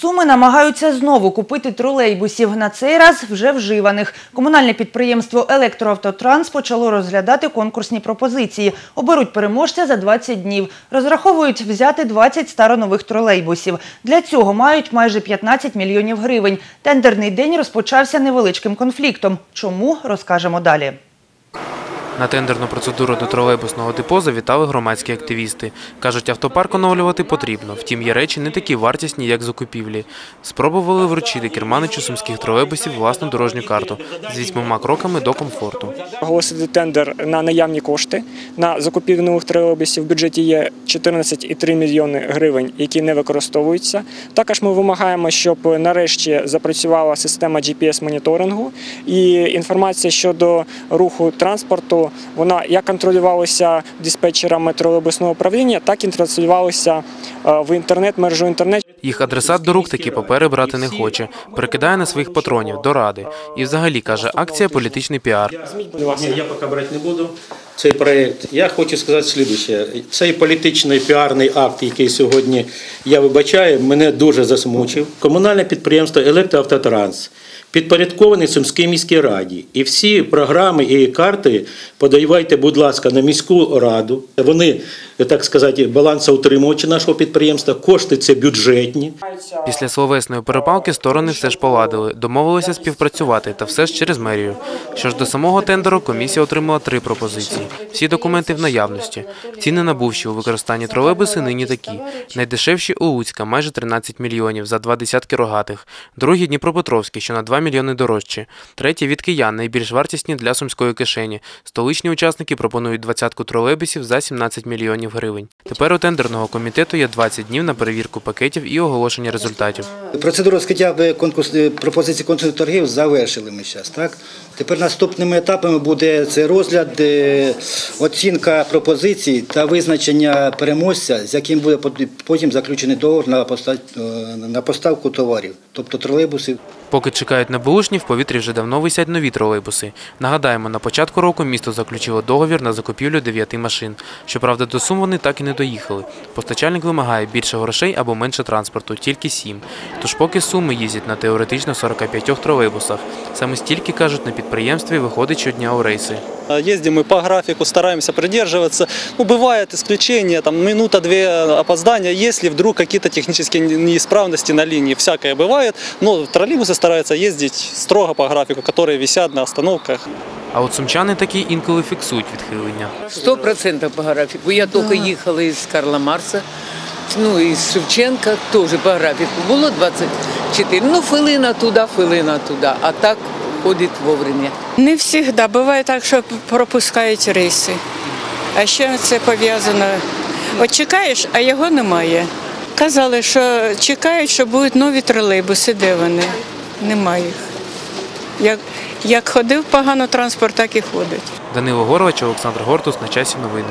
Суми намагаються знову купити тролейбусів. На цей раз вже вживаних. Комунальне підприємство «Електроавтотранс» почало розглядати конкурсні пропозиції. Оберуть переможця за 20 днів. Розраховують взяти 20 старонових тролейбусів. Для цього мають майже 15 мільйонів гривень. Тендерний день розпочався невеличким конфліктом. Чому – розкажемо далі. На тендерну процедуру до тролейбусного депо завітали громадські активісти. Кажуть, автопарк оновлювати потрібно, втім є речі не такі вартісні, як закупівлі. Спробували вручити керманичу сумських тролейбусів власну дорожню карту з вісьмома кроками до комфорту. Оголосити тендер на наявні кошти. На закупівлю нових тролейбусів в бюджеті є 14,3 мільйони гривень, які не використовуються. Також ми вимагаємо, щоб нарешті запрацювала система GPS-моніторингу і інформація щодо руху транспорту. Вона як контролювалася диспетчерами тролейбусного управління, так і транслювалася е, в інтернет, мережу інтернет. Їх адресат до рук такі папери брати не хоче. Прикидає на своїх патронів до ради. І взагалі, каже, акція політичний піар. Ні, я поки брати не буду цей проєкт. Я хочу сказати слідуще. Цей політичний піарний акт, який сьогодні я вибачаю, мене дуже засмучив. Комунальне підприємство «Електроавтотранс» підпорядкований Сумській міській раді. І всі програми і карти подавайте, будь ласка, на міську раду. Вони, так сказати, балансоутримувачі нашого підприємства, кошти це бюджетні. Після словесної перепалки сторони все ж поладили, домовилися співпрацювати, та все ж через мерію. Що ж до самого тендеру, комісія отримала три пропозиції. Всі документи в наявності. Ціни набувші у використанні тролейбуси нині такі. Найдешевші у Луцька – майже 13 мільйонів за два десятки рогатих. Другі – Дніпропетровські, що на 2 мільйони дорожчі. Треті – від киян, найбільш вартісні для сумської кишені. Столичні учасники пропонують двадцятку тролейбусів за 17 мільйонів гривень. Тепер у тендерного комітету є 20 днів на перевірку пакетів і оголошення результатів. Процедуру скиття конкурс, пропозиції конкурсу торгів завершили ми зараз. Так? Тепер наступними етапами буде це розгляд, е, оцінка пропозицій та визначення переможця, з яким буде потім заключений договор е, на поставку товарів, тобто тролейбусів. Поки чекають на бушні, в повітрі вже давно висять нові тролейбуси. Нагадаємо, на початку року місто заключило договір на закупівлю дев'яти машин. Щоправда, до Сум вони так і не доїхали. Постачальник вимагає більше грошей або менше транспорту, тільки сім. Тож поки суми їздять на теоретично 45 тролейбусах. Саме стільки, кажуть, на підприємстві виходить щодня у рейси. Ездим мы по графику, стараемся придерживаться. Ну, бывает исключение, там минута-две опоздания, если вдруг какие-то технические неисправности на линии. Всякое бывает, но троллейбусы стараются ездить строго по графику, которые висят на остановках. А от сумчани такі інколи фіксують відхилення. Сто процентов по графику. Я только ехала из Карла Марса, ну, из Шевченка, тоже по графику. Було 24. Ну, хвилина туди, хвилина туди. А так ходить вовремя. Не завжди. Буває так, що пропускають рейси. А ще це пов'язано. От чекаєш, а його немає. Казали, що чекають, що будуть нові тролейбуси. Де вони? Немає їх. Як, як ходив погано транспорт, так і ходить. Данило Горович, Олександр Гортус. На часі новини.